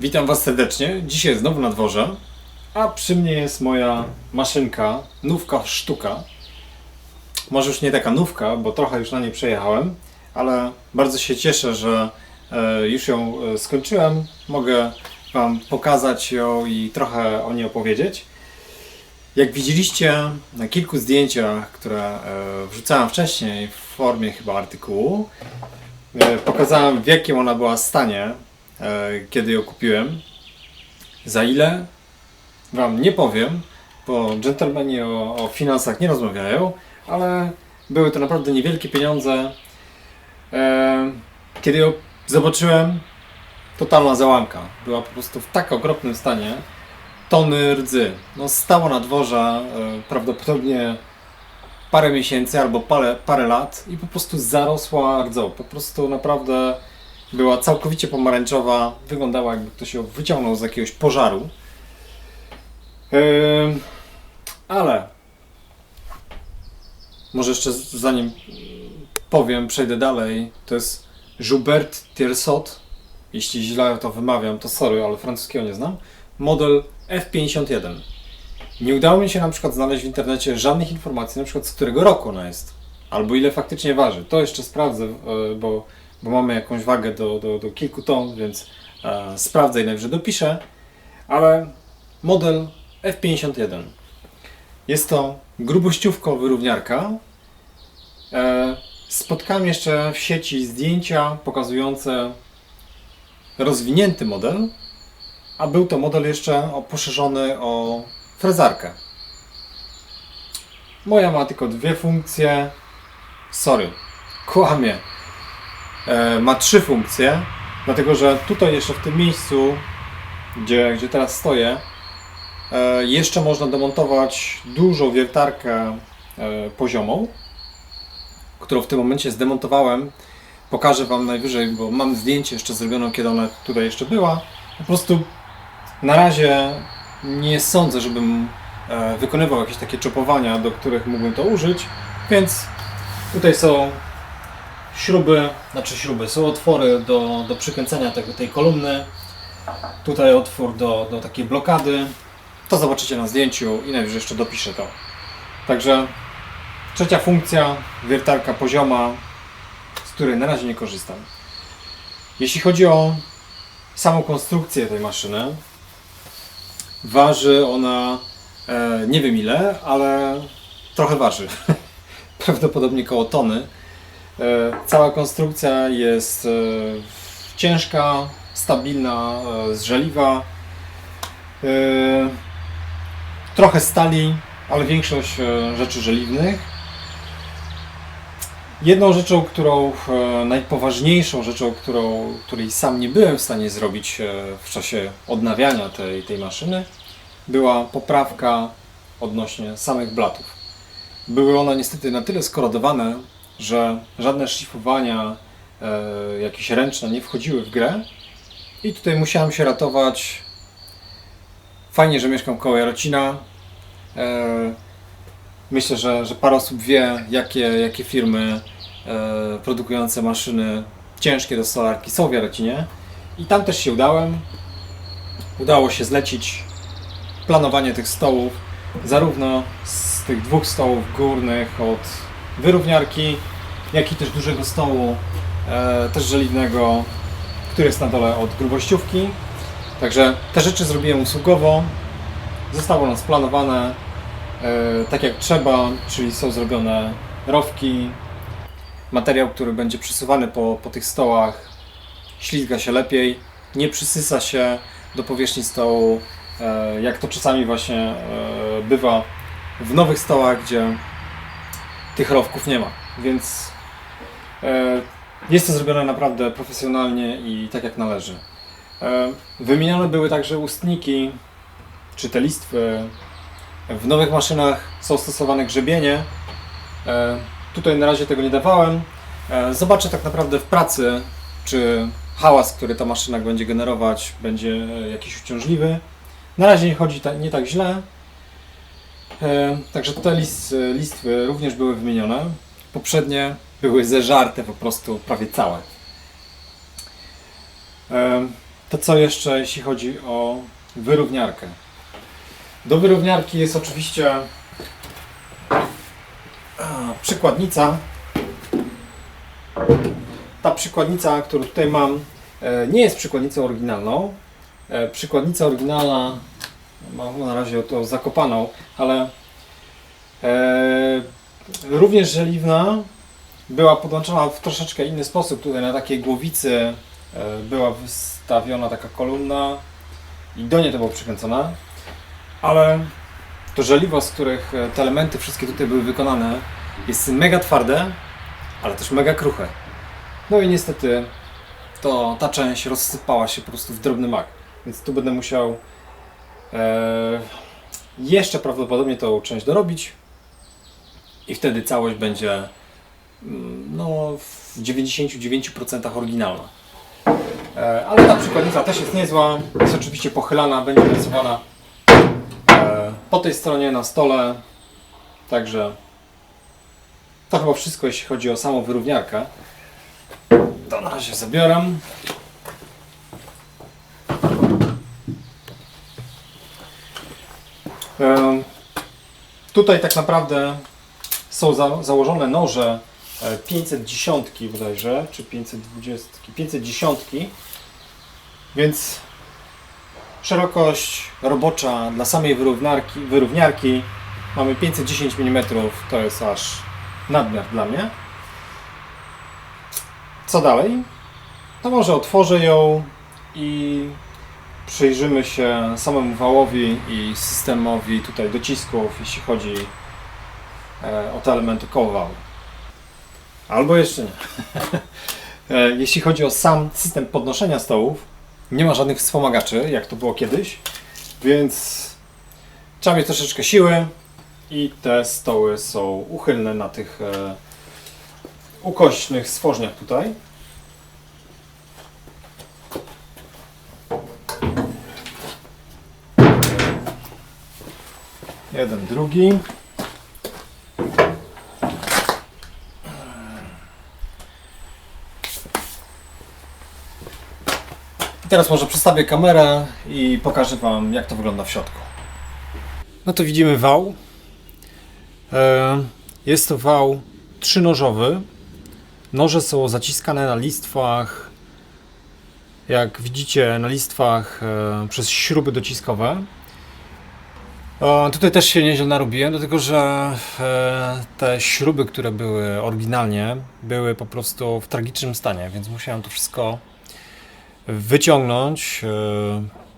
Witam Was serdecznie. Dzisiaj znowu na dworze, a przy mnie jest moja maszynka, nówka sztuka. Może już nie taka nówka, bo trochę już na niej przejechałem, ale bardzo się cieszę, że e, już ją e, skończyłem. Mogę Wam pokazać ją i trochę o niej opowiedzieć. Jak widzieliście na kilku zdjęciach, które e, wrzucałem wcześniej w formie chyba artykułu, pokazałem w jakim ona była stanie, kiedy ją kupiłem. Za ile? Wam nie powiem, bo dżentelmeni o, o finansach nie rozmawiają, ale były to naprawdę niewielkie pieniądze. E, kiedy ją zobaczyłem, totalna załamka. Była po prostu w tak okropnym stanie. Tony rdzy. No, stało na dworze e, prawdopodobnie parę miesięcy albo parę, parę lat i po prostu zarosła rdzą. Po prostu naprawdę była całkowicie pomarańczowa. Wyglądała jakby ktoś ją wyciągnął z jakiegoś pożaru. Ale może jeszcze zanim powiem, przejdę dalej. To jest Joubert Tiersot. Jeśli źle to wymawiam, to sorry, ale francuskiego nie znam. Model F51. Nie udało mi się na przykład znaleźć w internecie żadnych informacji, na przykład z którego roku ona jest, albo ile faktycznie waży. To jeszcze sprawdzę, e, bo, bo mamy jakąś wagę do, do, do kilku ton, więc e, sprawdzę i najwyżej dopiszę. Ale model F51 jest to grubościówko wyrówniarka. E, spotkałem jeszcze w sieci zdjęcia pokazujące rozwinięty model, a był to model jeszcze poszerzony o frezarkę. Moja ma tylko dwie funkcje. Sorry, kłamie. E, ma trzy funkcje, dlatego że tutaj jeszcze w tym miejscu, gdzie, gdzie teraz stoję, e, jeszcze można demontować dużą wiertarkę e, poziomą, którą w tym momencie zdemontowałem. Pokażę Wam najwyżej, bo mam zdjęcie jeszcze zrobione, kiedy ona tutaj jeszcze była. Po prostu na razie nie sądzę, żebym wykonywał jakieś takie czopowania, do których mógłbym to użyć, więc tutaj są śruby, znaczy śruby, są otwory do, do przykręcenia tego, tej kolumny. Tutaj otwór do, do takiej blokady. To zobaczycie na zdjęciu i najwyżej jeszcze dopiszę to. Także trzecia funkcja, wiertarka pozioma, z której na razie nie korzystam. Jeśli chodzi o samą konstrukcję tej maszyny, waży ona e, nie wiem ile, ale trochę waży. Prawdopodobnie koło tony. E, cała konstrukcja jest e, ciężka, stabilna, e, z żeliwa. E, trochę stali, ale większość rzeczy żeliwnych. Jedną rzeczą, którą najpoważniejszą rzeczą, którą, której sam nie byłem w stanie zrobić w czasie odnawiania tej, tej maszyny, była poprawka odnośnie samych blatów. Były one niestety na tyle skorodowane, że żadne szlifowania e, jakieś ręczne nie wchodziły w grę i tutaj musiałem się ratować. Fajnie, że mieszkam koło Jarocina. E, Myślę, że, że parę osób wie, jakie, jakie firmy e, produkujące maszyny ciężkie do solarki są w Jarocinie. I tam też się udałem. Udało się zlecić planowanie tych stołów, zarówno z tych dwóch stołów górnych od wyrówniarki, jak i też dużego stołu, e, też żeliwnego, który jest na dole od grubościówki. Także te rzeczy zrobiłem usługowo. Zostało ono splanowane e, tak jak trzeba, czyli są zrobione rowki, materiał, który będzie przesuwany po, po tych stołach, ślizga się lepiej, nie przysysa się do powierzchni stołu, e, jak to czasami właśnie e, bywa w nowych stołach, gdzie tych rowków nie ma. Więc e, jest to zrobione naprawdę profesjonalnie i tak jak należy. E, Wymienione były także ustniki, czy te listwy. W nowych maszynach są stosowane grzebienie. E, Tutaj na razie tego nie dawałem. E, Zobaczę tak naprawdę w pracy, czy hałas, który ta maszyna będzie generować, będzie jakiś uciążliwy. Na razie nie chodzi nie tak źle. E, Także te list, listwy również były wymienione. Poprzednie były zeżarte po prostu prawie całe. E, To co jeszcze, jeśli chodzi o wyrówniarkę? Do wyrówniarki jest oczywiście a, przykładnica. Ta przykładnica, którą tutaj mam, e, nie jest przykładnicą oryginalną. E, Przykładnica oryginalna, mam na razie to zakopaną, ale e, również żeliwna była podłączona w troszeczkę inny sposób. Tutaj na takiej głowicy e, była wystawiona taka kolumna i do niej to było przykręcone. Ale to żeliwo, z których e, te elementy wszystkie tutaj były wykonane, jest mega twarde, ale też mega kruche. No i niestety to ta część rozsypała się po prostu w drobny mak. Więc tu będę musiał jeszcze prawdopodobnie tą część dorobić i wtedy całość będzie mm, no, w 99% oryginalna. E, ale ta przykładnica też jest niezła, jest oczywiście pochylana, będzie rysowana e, po tej stronie na stole, także to chyba wszystko jeśli chodzi o samą wyrówniarkę. To na razie zabieram. Tutaj tak naprawdę są za, założone noże e, 510 bodajże, czy 520, 510, więc szerokość robocza dla samej wyrówniarki, wyrówniarki mamy 510 mm, to jest aż nadmiar dla mnie. Co dalej? To może otworzę ją i przyjrzymy się samemu wałowi i systemowi tutaj docisków, jeśli chodzi e, o te elementy koło wału. Albo jeszcze nie. E, jeśli chodzi o sam system podnoszenia stołów, nie ma żadnych wspomagaczy, jak to było kiedyś, więc trzeba mieć troszeczkę siły i te stoły są uchylne na tych e, ukośnych stworzeniach tutaj. Jeden, drugi. I teraz może przestawię kamerę i pokażę Wam, jak to wygląda w środku. No to widzimy wał. E, Jest to wał trzynożowy. Noże są zaciskane na listwach, jak widzicie, na listwach e, przez śruby dociskowe. Tutaj też się nieźle narobiłem, dlatego że e, te śruby, które były oryginalnie, były po prostu w tragicznym stanie, więc musiałem to wszystko wyciągnąć, e,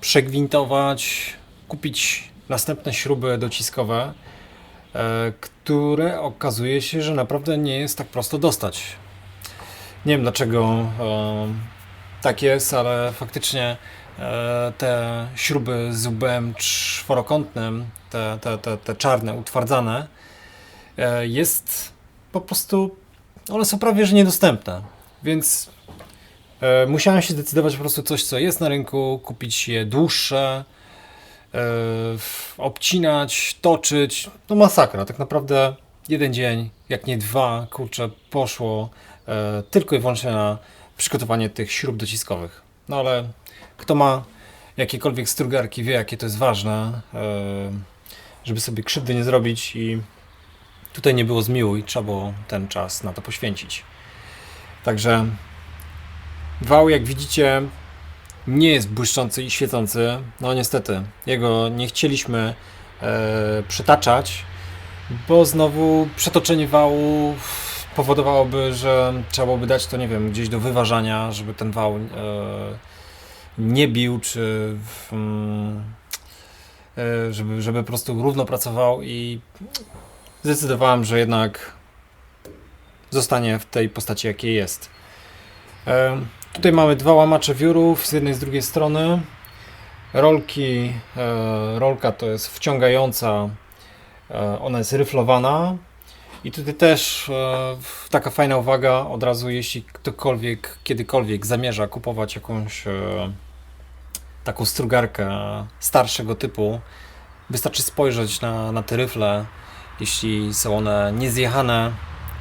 przegwintować, kupić następne śruby dociskowe, e, które okazuje się, że naprawdę nie jest tak prosto dostać. Nie wiem dlaczego tak jest, ale faktycznie te śruby z łbem czworokątnym, te, te, te, te czarne, utwardzane, e, jest po prostu, one są prawie że niedostępne. Więc e, musiałem się zdecydować po prostu coś, co jest na rynku, kupić je dłuższe, e, obcinać, toczyć. No masakra, tak naprawdę jeden dzień, jak nie dwa, kurczę, poszło e, tylko i wyłącznie na przygotowanie tych śrub dociskowych. No ale kto ma jakiekolwiek strugarki, wie jakie to jest ważne, e, żeby sobie krzywdy nie zrobić i tutaj nie było zmiłuj, trzeba było ten czas na to poświęcić. Także wał, jak widzicie, nie jest błyszczący i świecący. No niestety, jego nie chcieliśmy e, przetaczać, bo znowu przetoczenie wału powodowałoby, że trzeba byłoby dać to, nie wiem, gdzieś do wyważania, żeby ten wał e, nie bił, czy w, mm, e, żeby, żeby po prostu równo pracował i zdecydowałem, że jednak zostanie w tej postaci, jakiej jest. E, Tutaj mamy dwa łamacze wiórów z jednej i z drugiej strony. Rolki, e, rolka to jest wciągająca, ona jest ryflowana. I tutaj też taka fajna uwaga od razu, jeśli ktokolwiek kiedykolwiek zamierza kupować jakąś taką strugarkę starszego typu, wystarczy spojrzeć na, na te ryfle. Jeśli są one niezjechane,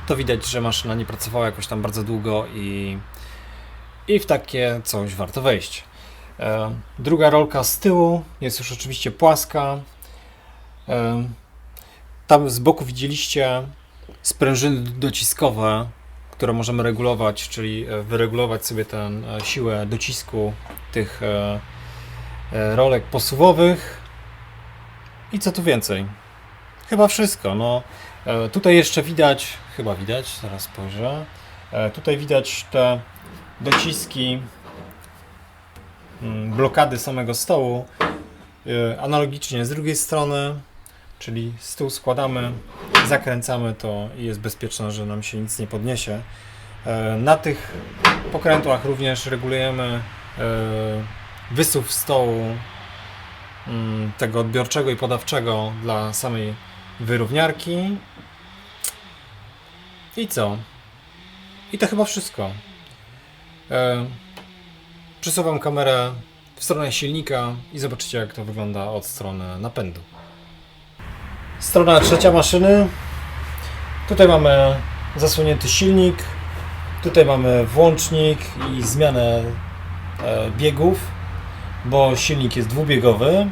to widać, że maszyna nie pracowała jakoś tam bardzo długo i i w takie coś warto wejść. E, druga rolka z tyłu jest już oczywiście płaska. E, tam z boku widzieliście sprężyny dociskowe, które możemy regulować, czyli e, wyregulować sobie tę e, siłę docisku tych e, rolek posuwowych. I co tu więcej? Chyba wszystko. No, e, tutaj jeszcze widać, chyba widać, zaraz spojrzę. E, tutaj widać te dociski, mm, blokady samego stołu. E, Analogicznie z drugiej strony, czyli stół składamy, zakręcamy to i jest bezpieczne, że nam się nic nie podniesie. E, Na tych pokrętłach również regulujemy e, wysuw stołu mm, tego odbiorczego i podawczego dla samej wyrówniarki. I co? I to chyba wszystko. E, przesuwam kamerę w stronę silnika i zobaczycie jak to wygląda od strony napędu. Strona trzecia maszyny. Tutaj mamy zasłonięty silnik. Tutaj mamy włącznik i zmianę e, biegów, bo silnik jest dwubiegowy.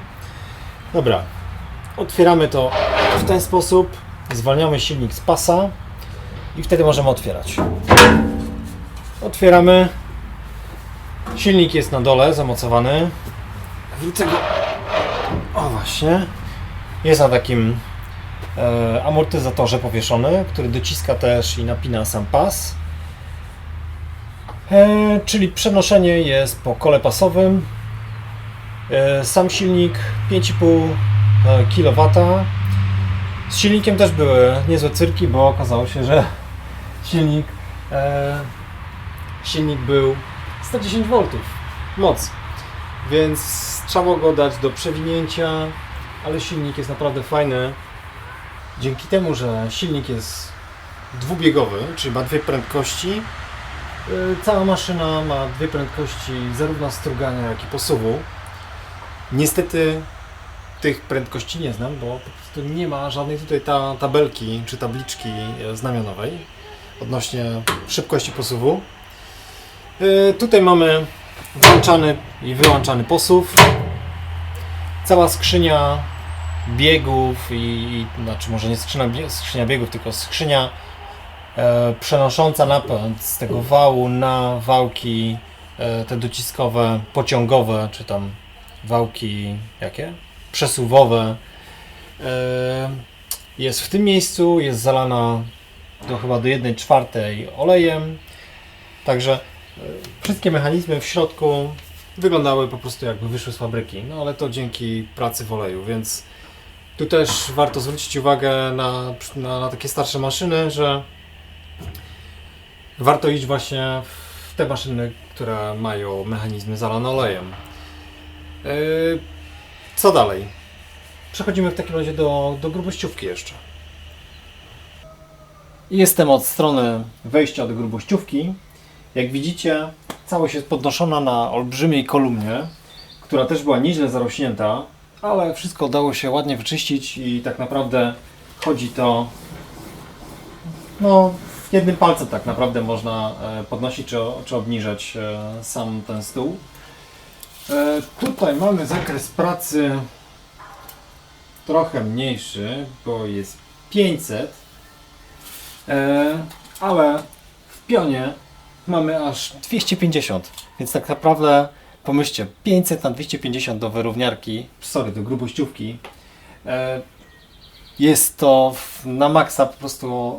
Dobra, otwieramy to w ten sposób. Zwalniamy silnik z pasa i wtedy możemy otwierać. Otwieramy. Silnik jest na dole, zamocowany. Widzę go. O właśnie. Jest na takim e, amortyzatorze powieszony, który dociska też i napina sam pas. E, czyli przenoszenie jest po kole pasowym. E, sam silnik 5,5 kW. Z silnikiem też były niezłe cyrki, bo okazało się, że silnik, e, silnik był 110 V moc, więc trzeba go dać do przewinięcia, ale silnik jest naprawdę fajny. Dzięki temu, że silnik jest dwubiegowy, czyli ma dwie prędkości, cała maszyna ma dwie prędkości zarówno strugania, jak i posuwu. Niestety tych prędkości nie znam, bo po prostu nie ma żadnej tutaj ta tabelki czy tabliczki e, znamionowej odnośnie szybkości posuwu. Y, Tutaj mamy włączany i wyłączany posuw. Cała skrzynia biegów i, znaczy może nie skrzynia, skrzynia biegów, tylko skrzynia e, przenosząca napęd z tego wału na wałki e, te dociskowe, pociągowe, czy tam wałki jakie? Przesuwowe. E, jest w tym miejscu, jest zalana do chyba do 1 czwartej olejem. Także e, wszystkie mechanizmy w środku wyglądały po prostu jakby wyszły z fabryki, no ale to dzięki pracy w oleju, więc tu też warto zwrócić uwagę na, na, na takie starsze maszyny, że warto iść właśnie w te maszyny, które mają mechanizmy zalane olejem. Yy, co dalej? Przechodzimy w takim razie do, do grubościówki jeszcze. Jestem od strony wejścia do grubościówki. Jak widzicie, całość jest podnoszona na olbrzymiej kolumnie, która też była nieźle zarośnięta, ale wszystko udało się ładnie wyczyścić i tak naprawdę chodzi to no, w jednym palcu tak naprawdę można e, podnosić czy, czy obniżać e, sam ten stół. E, Tutaj mamy zakres pracy trochę mniejszy, bo jest 500, e, ale w pionie mamy aż 250, więc tak naprawdę pomyślcie, 500 na 250 do wyrówniarki, sorry, do grubościówki, e, jest to na maksa po prostu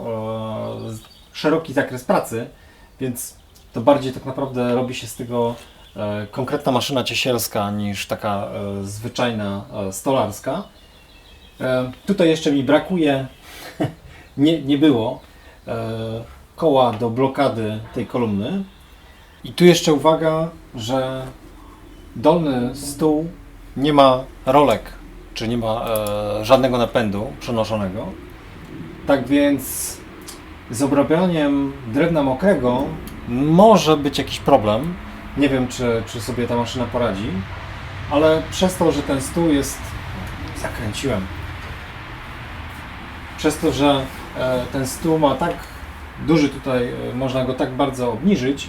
szeroki zakres pracy, więc to bardziej tak naprawdę robi się z tego konkretna maszyna ciesielska niż taka e, zwyczajna e, stolarska. E, tutaj jeszcze mi brakuje, nie, nie było, e, koła do blokady tej kolumny. I tu jeszcze uwaga, że dolny stół nie ma rolek, czy nie ma e, żadnego napędu przenoszonego. Tak więc z obrabianiem drewna mokrego może być jakiś problem. Nie wiem, czy, czy sobie ta maszyna poradzi, ale przez to, że ten stół jest. Zakręciłem. Przez to, że e, ten stół ma tak duży tutaj, e, można go tak bardzo obniżyć,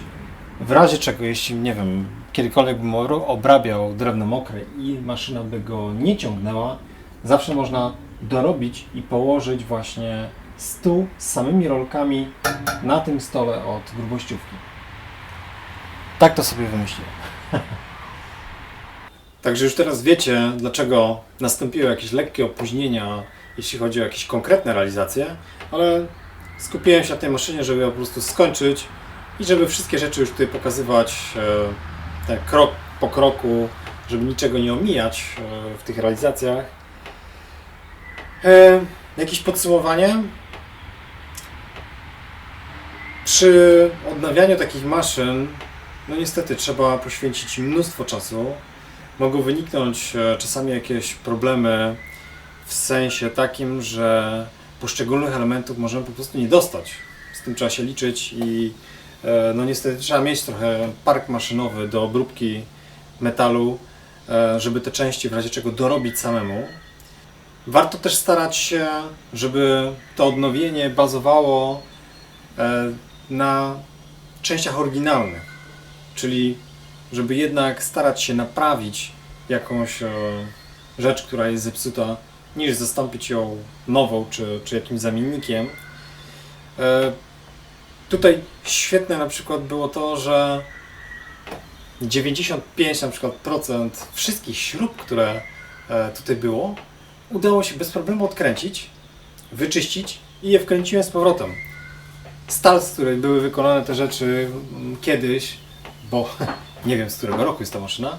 w razie czego, jeśli nie wiem, kiedykolwiek bym obrabiał drewno mokre i maszyna by go nie ciągnęła, zawsze można dorobić i położyć właśnie stół z samymi rolkami na tym stole od grubościówki. Tak to sobie wymyśliłem. Także już teraz wiecie, dlaczego nastąpiły jakieś lekkie opóźnienia, jeśli chodzi o jakieś konkretne realizacje, ale skupiłem się na tej maszynie, żeby ją po prostu skończyć i żeby wszystkie rzeczy już tutaj pokazywać tak krok po kroku, żeby niczego nie omijać e, w tych realizacjach. E, jakieś podsumowanie? Przy odnawianiu takich maszyn, no niestety trzeba poświęcić mnóstwo czasu. Mogą wyniknąć e, czasami jakieś problemy w sensie takim, że poszczególnych elementów możemy po prostu nie dostać. Z tym trzeba się liczyć i e, no niestety trzeba mieć trochę park maszynowy do obróbki metalu, e, żeby te części w razie czego dorobić samemu. Warto też starać się, żeby to odnowienie bazowało na częściach oryginalnych, czyli żeby jednak starać się naprawić jakąś e, rzecz, która jest zepsuta, niż zastąpić ją nową czy, czy jakimś zamiennikiem. E, Tutaj świetne na przykład było to, że 95 na przykład procent wszystkich śrub, które e, tutaj było, udało się bez problemu odkręcić, wyczyścić i je wkręciłem z powrotem. Stal, z której były wykonane te rzeczy mm, kiedyś, bo nie wiem z którego roku jest ta maszyna,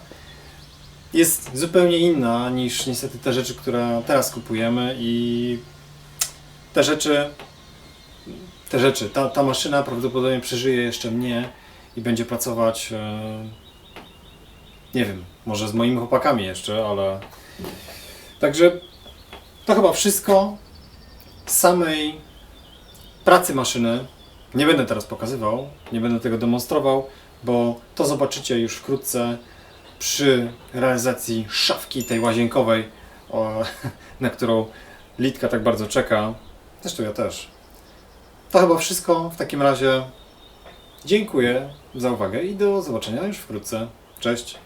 jest zupełnie inna niż niestety te rzeczy, które teraz kupujemy i te rzeczy, te rzeczy, ta, ta maszyna prawdopodobnie przeżyje jeszcze mnie i będzie pracować, e, nie wiem, może z moimi chłopakami jeszcze, ale także to chyba wszystko z samej pracy maszyny. Nie będę teraz pokazywał, nie będę tego demonstrował, bo to zobaczycie już wkrótce przy realizacji szafki tej łazienkowej, o, na którą Litka tak bardzo czeka. Zresztą ja też. To chyba wszystko. W takim razie dziękuję za uwagę i do zobaczenia już wkrótce. Cześć.